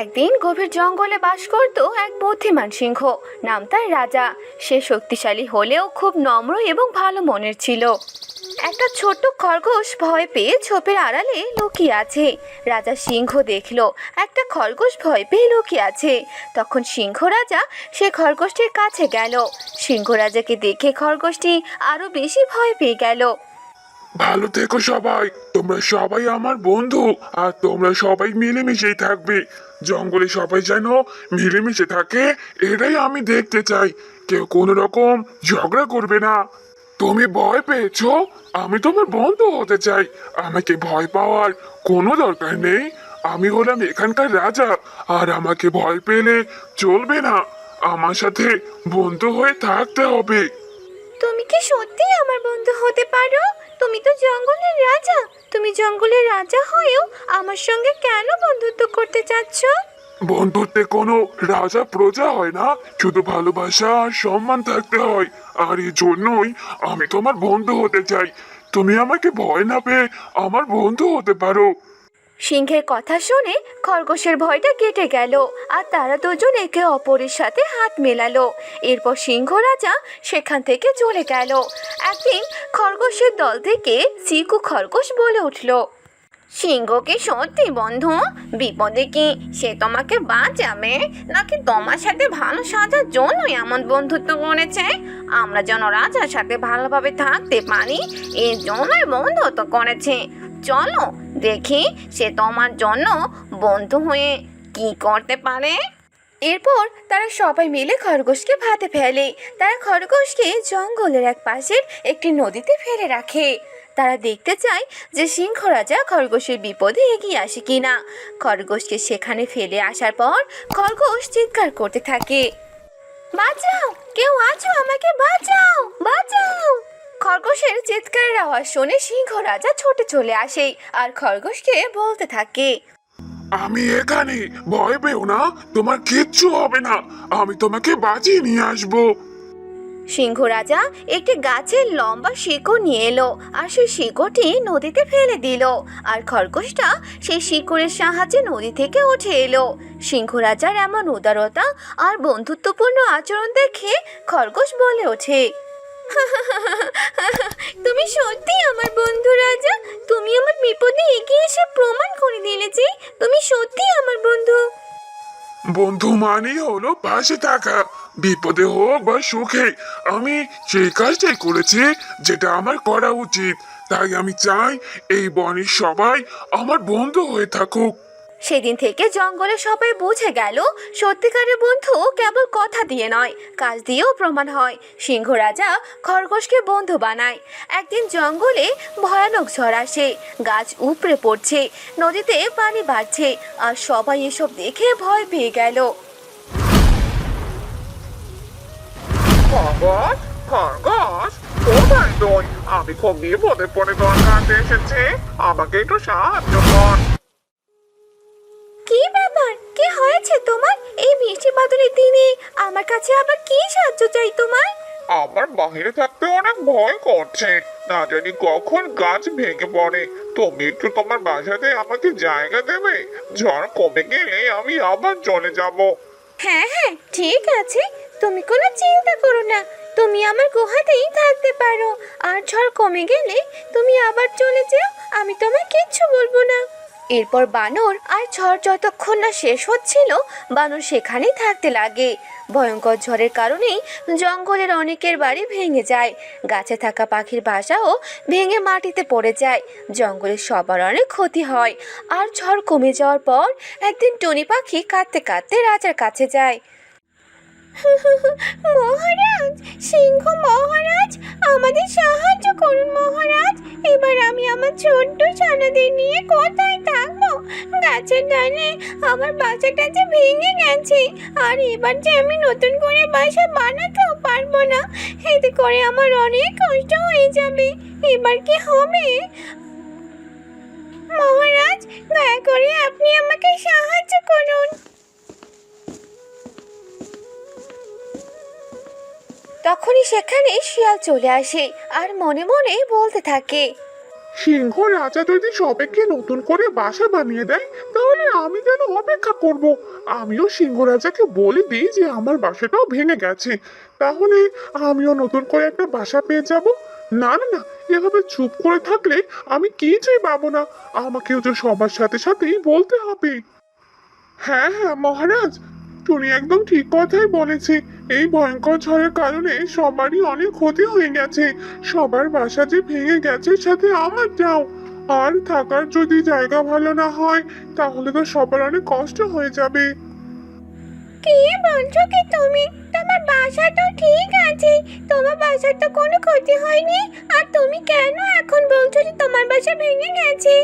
একদিন গভীর জঙ্গলে বাস করত এক বুদ্ধিমান সিংহ। নাম তার রাজা। সে শক্তিশালী হলেও খুব নম্র এবং ভালো মনের ছিল। একটা ছোট্ট খরগোশ ভয় পেয়ে ছোপের আড়ালে লুকিয়ে আছে। রাজা সিংহ দেখল, একটা খরগোশ ভয় পেয়ে লুকিয়ে আছে। তখন সিংহ রাজা সে খরগোশটির কাছে গেল। সিংহ রাজাকে দেখে খরগোশটি আরও বেশি ভয় পেয়ে গেল। ভালো থেকো সবাই। তোমরা সবাই আমার বন্ধু আর তোমরা সবাই মিলেমিশেই থাকবে। জঙ্গলে সবাই যেন মিলেমিশে থাকে, এটাই আমি দেখতে চাই। কেউ কোনো রকম ঝগড়া করবে না। তুমি ভয় পেয়েছ? আমি তোমার বন্ধু হতে চাই। আমাকে ভয় পাওয়ার কোনো দরকার নেই। আমি হলাম এখানকার রাজা আর আমাকে ভয় পেলে চলবে না। আমার সাথে বন্ধু হয়ে থাকতে হবে। তুমি কি সত্যি আমার বন্ধু হতে পারো? তুমি তো জঙ্গলের রাজা। তুমি জঙ্গলের রাজা হয়েও আমার সঙ্গে কেন বন্ধুত্ব করতে চাচ্ছ? বন্ধুত্বে কোনো রাজা প্রজা হয় না। শুধু ভালোবাসা আর সম্মান থাকতে হয়। আর এই জন্যই আমি তোমার বন্ধু হতে চাই। তুমি আমাকে ভয় না পেয়ে আমার বন্ধু হতে পারো। সিংহের কথা শুনে খরগোশের ভয়টা কেটে গেল, আর তারা দুজন একে অপরের সাথে হাত মেলালো। এরপর সিংহ রাজা সেখান থেকে চলে গেল। একদিন খরগোশের দল থেকে সিকু খরগোশ বলে উঠল, সিংহকে সত্যি বন্ধু, বিপদে কি সে তোমাকে বাঁচাবে? নাকি তোমার সাথে ভালো সাজার জন্যই এমন বন্ধুত্ব করেছে? আমরা যেন রাজার সাথে ভালোভাবে থাকতে পারি এই জন্যই বন্ধুত্ব করেছে। চলো দেখি সে তোমার জন্য বন্ধু হয়ে কি করতে পারে। এরপর তারা সবাই মিলে খরগোশকে ভাতে ফেলে। তারা খরগোশকে জঙ্গলের এক পাশের একটি নদীতে ফেলে রাখে। তারা দেখতে চায় যে সিংহ রাজা খরগোশের বিপদে এগিয়ে আসে কিনা। খরগোশকে সেখানে ফেলে আসার পর খরগোশ চিৎকার করতে থাকে। বাঁচাও! কেউ আছো আমাকে বাঁচাও! বাঁচাও! খরগোশের চিৎকারের আওয়াজ শুনে সিংহ রাজা ছুটে চলে আসে আর খরগোশকে বলতে থাকে। আমি এখানে ভয় পেও না তোমার কিচ্ছু হবে না আমি তোমাকে বাঁচিয়ে নিয়ে আসব। সিংহ রাজা একটি গাছের লম্বা শিকড় নিয়ে এলো আর সেই শিকড়টি নদীতে ফেলে দিল আর খরগোশটা সেই শিকড়ের সাহায্যে নদী থেকে উঠে এলো। সিংহ রাজার এমন উদারতা আর বন্ধুত্বপূর্ণ আচরণ দেখে খরগোশ বলে ওঠে তুমি সত্যি আমার বন্ধু রাজা? তুমি আমার বিপদে এগিয়ে এসে প্রমাণ করে দিলে যে তুমি সত্যি আমার বন্ধু। বন্ধু মানেই হলো পাশে থাকা। বিপদে হোক বা সুখে, আমি সেই কাজটাই করেছি যেটা আমার করা উচিত। তাই আমি চাই এই বনের সবাই আমার বন্ধু হয়ে থাকুক। সেদিন থেকে জঙ্গলে সবাই বুঝে গেল, সত্যিকারের বন্ধু কেবল কথা দিয়ে নয়, কাজ দিয়েও প্রমাণ হয়। সিংহ রাজা খরগোশকে বন্ধু বানায়। একদিন জঙ্গলে ভয়ানক ঝড় আসে, গাছ উপড়ে পড়ছে, নদীতে পানি বাড়ছে, আর সবাই এসব দেখে ভয় পেয়ে গেল। খরগোশ আমি খুব বিপদে পড়ে তোর কাছে আমাকে একটু সাহায্য কর। হয়েছে তোমার? এই বৃষ্টি বাদলের দিনে আমার কাছে আবার কি সাহায্য চাই তোমার? আমার বাইরে থাকতে অনেক ভয় করছে। না জানি কখন গাছ ভেঙে পড়ে। তুমি একটু তোমার বাসাতে আমাকে জায়গা দেবে। ঝড় কমে গেলে আমি আবার চলে যাব। হ্যাঁ হ্যাঁ ঠিক আছে। তুমি কোনো চিন্তা করো না। তুমি আমার গুহাতেই থাকতে পারো। আর ঝড় কমে গেলে তুমি আবার চলে যেও। আমি তোমায় কিচ্ছু বলব না। এরপর বানর আর ঝড় যতক্ষণ না শেষ হচ্ছিল, বানর সেখানেই থাকতে লাগে। ভয়ঙ্কর ঝড়ের কারণেই জঙ্গলের অনেকের বাড়ি ভেঙে যায়। গাছে থাকা পাখির বাসাও ভেঙে মাটিতে পড়ে যায়। জঙ্গলের সবার অনেক ক্ষতি হয়। আর ঝড় কমে যাওয়ার পর একদিন টুনি পাখি কাঁদতে কাঁদতে রাজার কাছে যায়। মহারাজ, সিংহ মহারাজ, আমাদের সাহায্য করুন মহারাজ। এবার আমি আমার ছোট্ট ছানাদের নিয়ে কোথায় থাকব? গাছের ডালে আমার বাসাটা যে ভেঙে গেছে, আর এবার যে আমি নতুন করে বাসা বানাতেও পারব না, এতে করে আমার অনেক কষ্ট হয়ে যাবে। এবার কি হবে? মহারাজ, দয়া করে আপনি আমাকে সাহায্য করুন। তখনই সেখানে শিয়াল চলে আসে আর মনে মনে বলতে থাকে, সিংহ রাজা যদি সবাইকে নতুন করে বাসা বানিয়ে দেয়, তাহলে আমি যেন অপেক্ষা করব। আমিও সিংহ রাজাকে বলে দিই যে আমার বাসাটাও ভেঙে গেছে। তাহলে আমিও নতুন করে একটা বাসা পেয়ে যাব? না না না, এভাবে চুপ করে থাকলে আমি কিছুই পাবো না। আমাকেও তো সবার সাথে সাথেই বলতে হবে। হ্যাঁ হ্যাঁ মহারাজ টুনি একদম ঠিক কথাই বলেছে। এই ভয়ঙ্কর ঝড়ের কারণে সবারই অনেক ক্ষতি হয়ে গেছে। সবার বাসা যে ভেঙে গেছে সাথে আমারটাও আর থাকার যদি জায়গা ভালো না হয় তাহলে তো সবার অনেক কষ্ট হয়ে যাবে। কি বলছো কি তুমি? তোমার বাসা তো ঠিক আছে। তোমার বাসার তো কোনো ক্ষতি হয়নি। আর তুমি কেন এখন বলছো যে তোমার বাসা ভেঙে গেছে?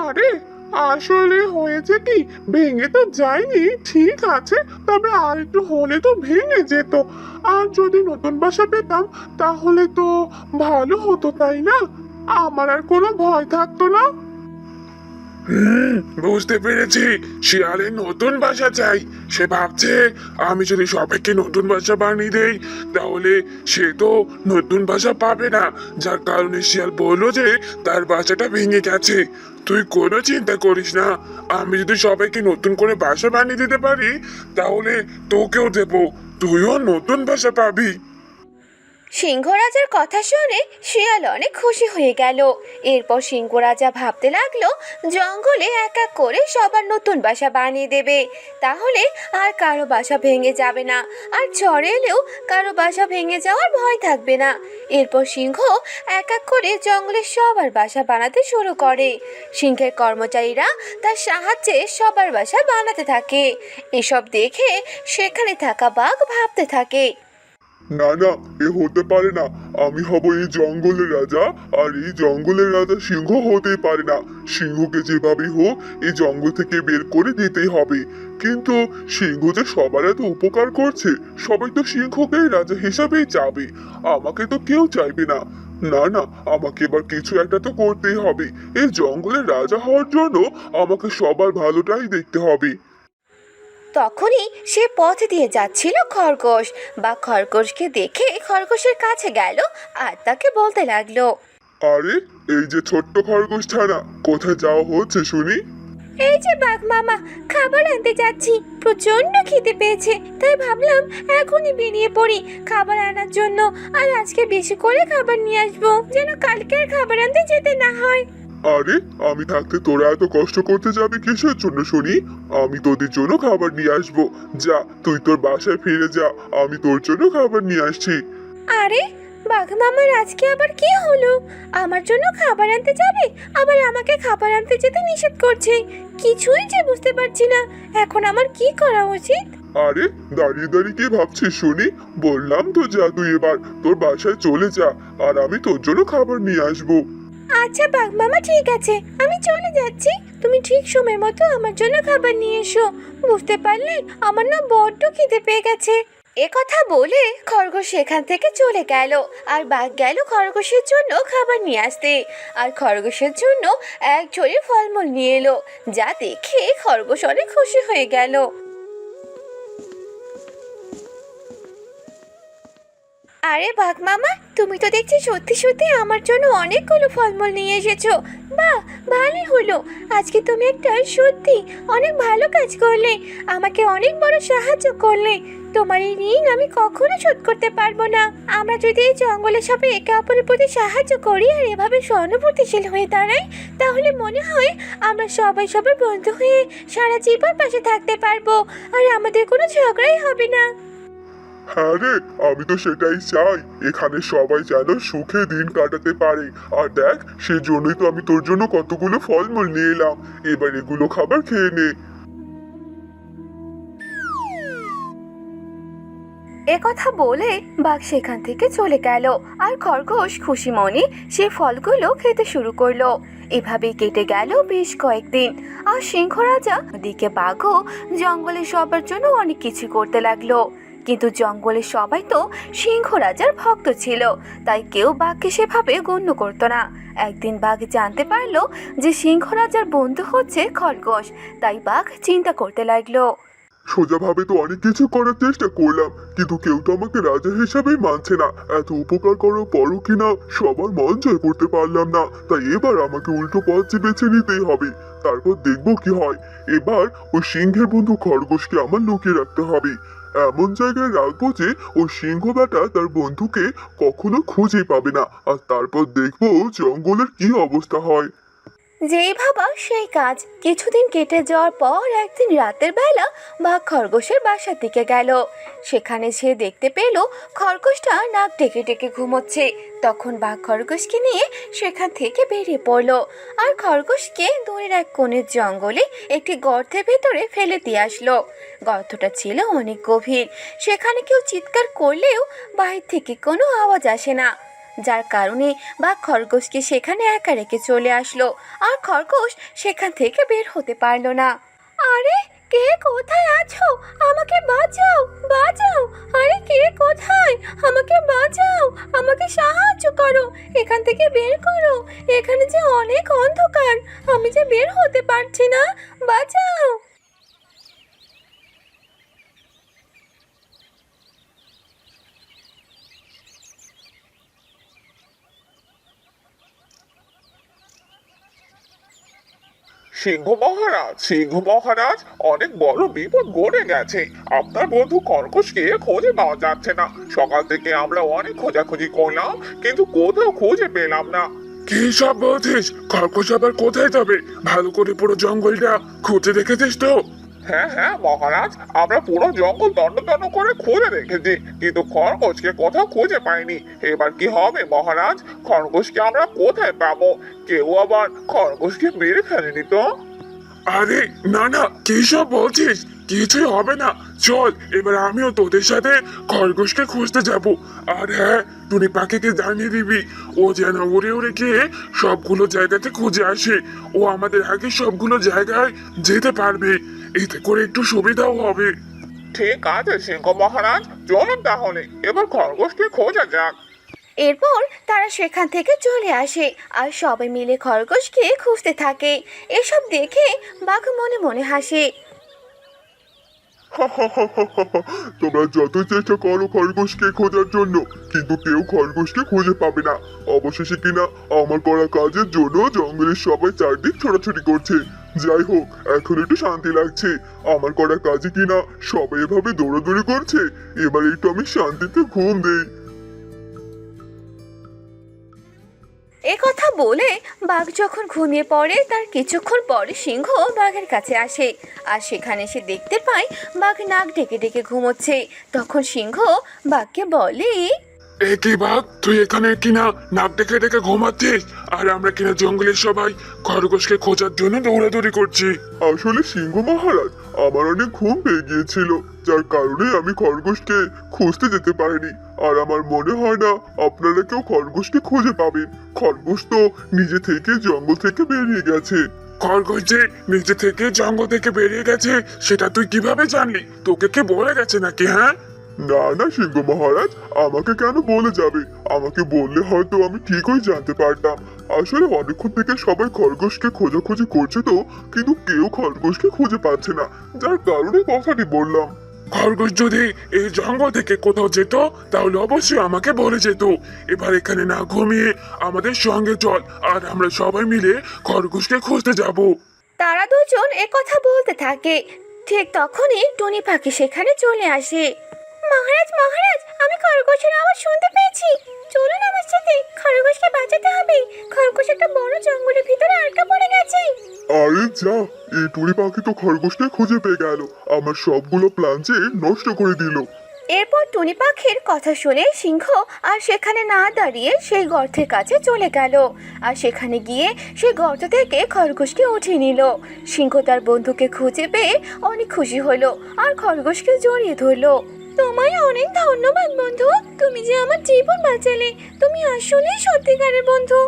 আরে আসলে হয়েছে কি? ভেঙে তো যায়নি, ঠিক আছে, তবে আর একটু হলে তো ভেঙে যেত। আর যদি নতুন বাসা পেতাম, তাহলে তো ভালো হতো, তাই না? আমার আর কোনো ভয় থাকতো না। বুঝতে পেরেছি। শিয়ালের নতুন বাসা চাই। সে ভাবছে, আমি যদি সবাইকে নতুন বাসা বানিয়ে দেই, তাহলে সে তো নতুন বাসা পাবে না। যার কারণে শিয়াল বলল যে, তার বাসাটা ভেঙে গেছে। তুই কোনো চিন্তা করিস না। আমি যদি সবাইকে নতুন করে বাসা বানিয়ে দিতে পারি, তাহলে তোকেও দেবো। তুইও নতুন বাসা পাবি। সিংহ রাজার কথা শুনে শিয়াল অনেক খুশি হয়ে গেল। এরপর সিংহ রাজা ভাবতে লাগল, জঙ্গলে এক এক করে সবার নতুন বাসা বানিয়ে দেবে। তাহলে আর কারও বাসা ভেঙে যাবে না, আর ঝড় এলেও কারও বাসা ভেঙে যাওয়ার ভয় থাকবে না। এরপর সিংহ এক এক করে জঙ্গলের সবার বাসা বানাতে শুরু করে। সিংহের কর্মচারীরা তার সাহায্যে সবার বাসা বানাতে থাকে। এসব দেখে সেখানে থাকা বাঘ ভাবতে থাকে। না না, এ হতে পারে না। আমি হব এই জঙ্গলের রাজা, আর এই জঙ্গলের রাজা সিংহ হতে পারে না। সিংহকে যেভাবে হোক, এই জঙ্গল থেকে বের করে দিতেই হবে। কিন্তু সিংহ যে সবার এত উপকার করছে, সবাই তো সিংহকে রাজা হিসাবেই চাবে। আমাকে তো কেউ চাইবে না। না না, আমাকে এবার কিছু একটা তো করতেই হবে। এই জঙ্গলের রাজা হওয়ার জন্য আমাকে সবার ভালোটাই দেখতে হবে। তখনই সে পথ দিয়ে যাচ্ছিল খরগোশ। বা খরগোশকে দেখে খরগোশের কাছে গেল আর তাকে বলতে লাগল আরে এই যে ছোট্ট খরগোশ ছানা কোথায় যাওয়া হচ্ছে শুনি? এই যে বাঘ মামা খাবার আনতে যাচ্ছি। প্রচণ্ড খিদে পেয়েছে তাই ভাবলাম এখনই বেরিয়ে পড়ি খাবার আনার জন্য। আর আজকে বেশি করে খাবার নিয়ে আসব যেন কালকে আর খাবার আনতে যেতে না হয়। আরে আমি থাকতে তোরা এত কষ্ট করতে যাবে কিসের জন্য শুনি? আমি তোদের জন্য খাবার নিয়ে আসব। যা তুই তোর বাসায় ফিরে যা আমি তোর জন্য খাবার নিয়ে আসছি। আরে বাঘ মামার আজকে আবার কি হলো? আমার জন্য খাবার আনতে যাবে? আবার আমাকে খাবার আনতে যেতে নিষেধ করছে। কিছুই যে বুঝতে পারছি না। এখন আমার কি করা উচিত? আরে দাঁড়িয়ে দাঁড়িয়ে কি ভাবছিস শুনি? বললাম তো যা তুই এবার তোর বাসায় চলে যা আর আমি তোর জন্য খাবার নিয়ে আসব। আচ্ছা বাঘ মামা, ঠিক আছে। আমি চলে যাচ্ছি। তুমি ঠিক সময় মতো আমার জন্য খাবার নিয়ে এসো। বুঝতে পারলে আমার না বড্ড খিদে পেয়ে গেছে। এ কথা বলে খরগোশ সেখান থেকে চলে গেল। আর বাঘ গেল খরগোশের জন্য খাবার নিয়ে আসতে। আর খরগোশের জন্য এক ঝুড়ি ফলমূল নিয়ে এলো, যা দেখে খরগোশ অনেক খুশি হয়ে গেল। আরে বাঘ মামা, তুমি তো দেখছি সত্যি সত্যি আমার জন্য অনেকগুলো ফলমূল নিয়ে এসেছ। বাহ, ভালোই হলো। আজকে তুমি একটা সত্যি অনেক ভালো কাজ করলে, আমাকে অনেক বড় সাহায্য করলে। তোমার এই ঋণ আমি কখনো শোধ করতে পারব না। আমরা যদি এই জঙ্গলে সবাই একে অপরের প্রতি সাহায্য করি আর এভাবে সহানুভূতিশীল হয়ে দাঁড়াই, তাহলে মনে হয় আমরা সবাই সবার বন্ধু হয়ে সারা জীবন পাশে থাকতে পারব। আর আমাদের কোনো ঝগড়াই হবে না। হ্যাঁ রে, আমি তো সেটাই চাই। এখানে সবাই যেন সুখে দিন কাটাতে পারে। আর দেখ, সেজন্যই তো আমি তোর জন্য কতগুলো ফলমূল নিয়ে এলাম। এবার এগুলো খাবার খেয়ে নে। এ কথা বলে বাঘ সেখান থেকে চলে গেল। আর খরগোশ খুশি মনে সে ফলগুলো খেতে শুরু করল। এভাবে কেটে গেল বেশ কয়েকদিন। আর সিংহ রাজা দিকে বাঘও জঙ্গলে সবার জন্য অনেক কিছু করতে লাগল। কিন্তু জঙ্গলে সবাই তো সিংহ রাজার ভক্ত ছিল, তাই কেউ বাঘকে সেভাবে গণ্য করতো না। একদিন বাঘ জানতে পারল যে সিংহ রাজার বন্ধু হচ্ছে খরগোশ, তাই বাঘ চিন্তা করতে লাগল। সোজাভাবে তো অনেক কিছু করার চেষ্টা করলাম, কিন্তু কেউ তো আমাকে রাজা হিসাবেই মানছে না। এত উপকার করার পরও কিনা সবার মন জয় করতে পারলাম না, তাই এবার আমাকে উল্টো পথ বেছে নিতেই হবে। তারপর দেখব কি হয়। এবার ওই সিংহের বন্ধু খরগোশকে আমার লুকিয়ে রাখতে হবে। এমন জায়গায় রাখব যে ও সিংহ বেটা তার বন্ধুকে কখনো খুঁজে পাবে না। আর তারপর দেখব জঙ্গলের কি অবস্থা হয়। যেই ভাবা সেই কাজ। কিছুদিন কেটে যাওয়ার পর একদিন রাতের বেলা বাঘ খরগোশের বাসার দিকে গেল। সেখানে সে দেখতে পেল খরগোশটা নাক ডেকে ডেকে ঘুমোচ্ছে। তখন বাঘ খরগোশকে নিয়ে সেখান থেকে বেরিয়ে পড়ল আর খরগোশকে দূরের এক কোণের জঙ্গলে একটি গর্তের ভেতরে ফেলে দিয়ে আসলো। গর্তটা ছিল অনেক গভীর। সেখানে কেউ চিৎকার করলেও বাহির থেকে কোনো আওয়াজ আসে না। যার কারণে বাঘ খরগোশকে সেখানে একা রেখে চলে আসলো। আর খরগোশ সেখান থেকে বের হতে পারল না। আরে, কে কোথায় আছো? আমাকে বাঁচাও বাঁচাও। আরে, কে কোথায়? আমাকে বাঁচাও, আমাকে সাহায্য করো। এখান থেকে বের করো। এখানে যে অনেক অন্ধকার। আমি যে বের হতে পারছি না। বাঁচাও। সিংহ মহারাজ সিংহ মহারাজ, অনেক বড় বিপদ গড়ে গেছে। আপনার বন্ধু কর্কশকে খোঁজে পাওয়া যাচ্ছে না। সকাল থেকে আমরা অনেক খোঁজাখুঁজি করলাম, কিন্তু কোথাও খুঁজে পেলাম না। কি সব বলছিস? কর্কশ আবার কোথায় যাবে? ভালো করে পুরো জঙ্গলটা খুঁজে দেখেছিস তো? হ্যাঁ হ্যাঁ মহারাজ, আমরা পুরো জঙ্গল দণ্ড দণ্ড করে খুঁজে দেখেছি কিন্তু খরগোশকে কোথাও খুঁজে পাইনি। এবার কি হবে, মহারাজ? খরগোশকে আমরা কোথায় পাবো? কেউ আবার খরগোশকে মেরে ফেলেনি তো? আরে, না না, কি সব বলছিস? কিছুই হবে না। চল, এবার আমিও তোদের সাথে খরগোশকে খুঁজতে যাব। আর হ্যাঁ টুনি পাখিকে জানিয়ে দিবি, ও যেন উড়ে উড়ে গিয়ে সবগুলো জায়গাতে খুঁজে আসে। ও আমাদের আগে সবগুলো জায়গায় যেতে পারবে। এতে করে একটু সুবিধাও হবে। ঠিক আছে সিংহ মহারাজ। চলুন তাহলে এবার খরগোশকে খোঁজা যাক। এরপর তারা সেখান থেকে চলে আসে আর সবাই মিলে খরগোশকে খুঁজতে থাকে। এসব দেখে বাঘ মনে মনে হাসে। তোমরা যতই চেষ্টা করো খরগোশকে খোঁজার জন্য কিন্তু কেউ খরগোশকে খুঁজে পাবে না। অবশেষে কিনা আমার করা কাজের জন্য জঙ্গলের সবাই চারদিক ছোটাছুটি করছে। যাই হোক, এখন একটু শান্তি লাগছে। আমার করা কাজে কিনা, সবাই এভাবে দৌড়াদৌড়ি করছে, এবার একটু আমি শান্তিতে ঘুম দেই। এ কথা বলে বাঘ যখন ঘুমিয়ে পড়ে, তার কিছুক্ষণ পরে সিংহ বাঘের কাছে আসে। আর সেখানে সে দেখতে পায়, বাঘ নাক ডেকে ডেকে ঘুমোচ্ছে। তখন সিংহ বাঘকে বলে এ কি বাঘ তুই এখানে কিনা নাক ডেকে ডেকে ঘুমাচ্ছিস? আর আমরা কিনা জঙ্গলের সবাই খরগোশকে খোঁজার জন্য দৌড়াদৌড়ি করছি। আসলে সিংহ মহারাজ আমার অনেক ঘুম পেয়ে গিয়েছিল যার কারণে আমি খরগোশকে খুঁজতে যেতে পারিনি। আর আমার মনে হয় না আপনারা কেউ খরগোশকে খুঁজে পাবেন। খরগোশ তো নিজে থেকে জঙ্গল থেকে বেরিয়ে গেছে। খরগোশ যে নিজে থেকে জঙ্গল থেকে বেরিয়ে গেছে সেটা তুই কীভাবে জানলি? তোকে কে বলে গেছে নাকি হ্যাঁ? না না, সিংহ মহারাজ, আমাকে কেন বলে যাবে? আমাকে বললে হয়তো আমি ঠিকই জানতে পারতাম। আসলে অনেকক্ষণ থেকে সবাই খরগোশকে খোঁজাখুঁজি করছে তো, কিন্তু কেউ খরগোশকে খুঁজে পাচ্ছে না। যার কারণে কথাটি বললাম। খরগোশ যদি এই জঙ্গল থেকে কোথাও যেত, তাহলে অবশ্যই আমাকে বলে যেত। এবার এখানে না ঘুমিয়ে আমাদের সঙ্গে চল, আর আমরা সবাই মিলে খরগোশকে খুঁজতে যাব। তারা দুজন কথা বলতে থাকে। ঠিক তখনই টুনি পাখি সেখানে চলে আসে। মহারাজ মহারাজ আমি খরগোশের আওয়াজ শুনতে পেয়েছি। চলুন আমার সাথে খরগোশকে বাঁচাতে হবে। খরগোশ একটা বড় জঙ্গলের ভিতরে আটকা পড়ে গেছে। আরে যা এই টুনি পাখি তো খরগোশকে খুঁজে পেয়ে গেল। আমার সবগুলো প্ল্যান যে নষ্ট করে দিল। এরপর টুনি পাখির কথা শুনে সিংহ আর সেখানে না দাঁড়িয়ে সেই গর্তের কাছে চলে গেল। আর সেখানে গিয়ে সেই গর্ত থেকে খরগোশকে উঠিয়ে নিল। সিংহ তার বন্ধুকে খুঁজে পেয়ে অনেক খুশি হলো আর খরগোশকে জড়িয়ে ধরলো। তোমায় অনেক ধন্যবাদ, বন্ধু। তুমি যে আমার জীবন বাঁচালে, তুমি আসলেই সত্যিকারের বন্ধু।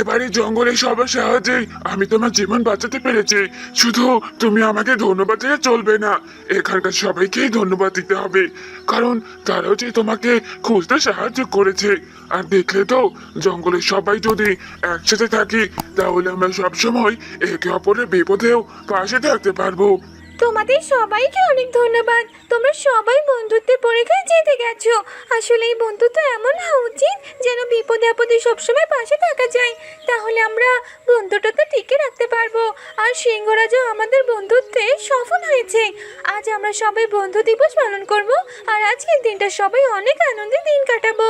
এবারে জঙ্গলের সবার সাহায্যে আমি তোমার জীবন বাঁচাতে পেরেছি। শুধু তুমি আমাকে ধন্যবাদ দিলে চলবে না, এখানকার সবাইকেই ধন্যবাদ দিতে হবে। কারণ তারাও যে তোমাকে খুঁজতে সাহায্য করেছে। আর দেখলে তো, জঙ্গলের সবাই যদি একসাথে থাকি, তাহলে আমরা সবসময় একে অপরের বিপদেও পাশে থাকতে পারব। তোমাদের সবাইকে অনেক ধন্যবাদ। তোমরা সবাই বন্ধুত্বের পরীক্ষায় জিতে গেছো। আসলে এই বন্ধুত্ব এমন হওয়া উচিত যেন বিপদে আপদে সবসময় পাশে থাকা যায়। তাহলে আমরা বন্ধুত্বটা টিকে রাখতে পারব। আর সিংহরাজও আমাদের বন্ধুত্বে সফল হয়েছে। আজ আমরা সবাই বন্ধু দিবস পালন করব। আর আজকের দিনটা সবাই অনেক আনন্দে দিন কাটাবো।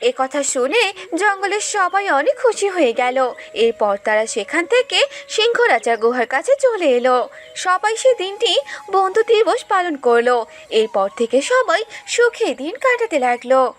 এ কথা শুনে জঙ্গলের সবাই অনেক খুশি হয়ে গেল। এরপর তারা সেখান থেকে সিংহ রাজার গুহার কাছে চলে এলো। সবাই সে দিনটি বন্ধু দিবস পালন করল। এরপর থেকে সবাই সুখে দিন কাটাতে লাগল।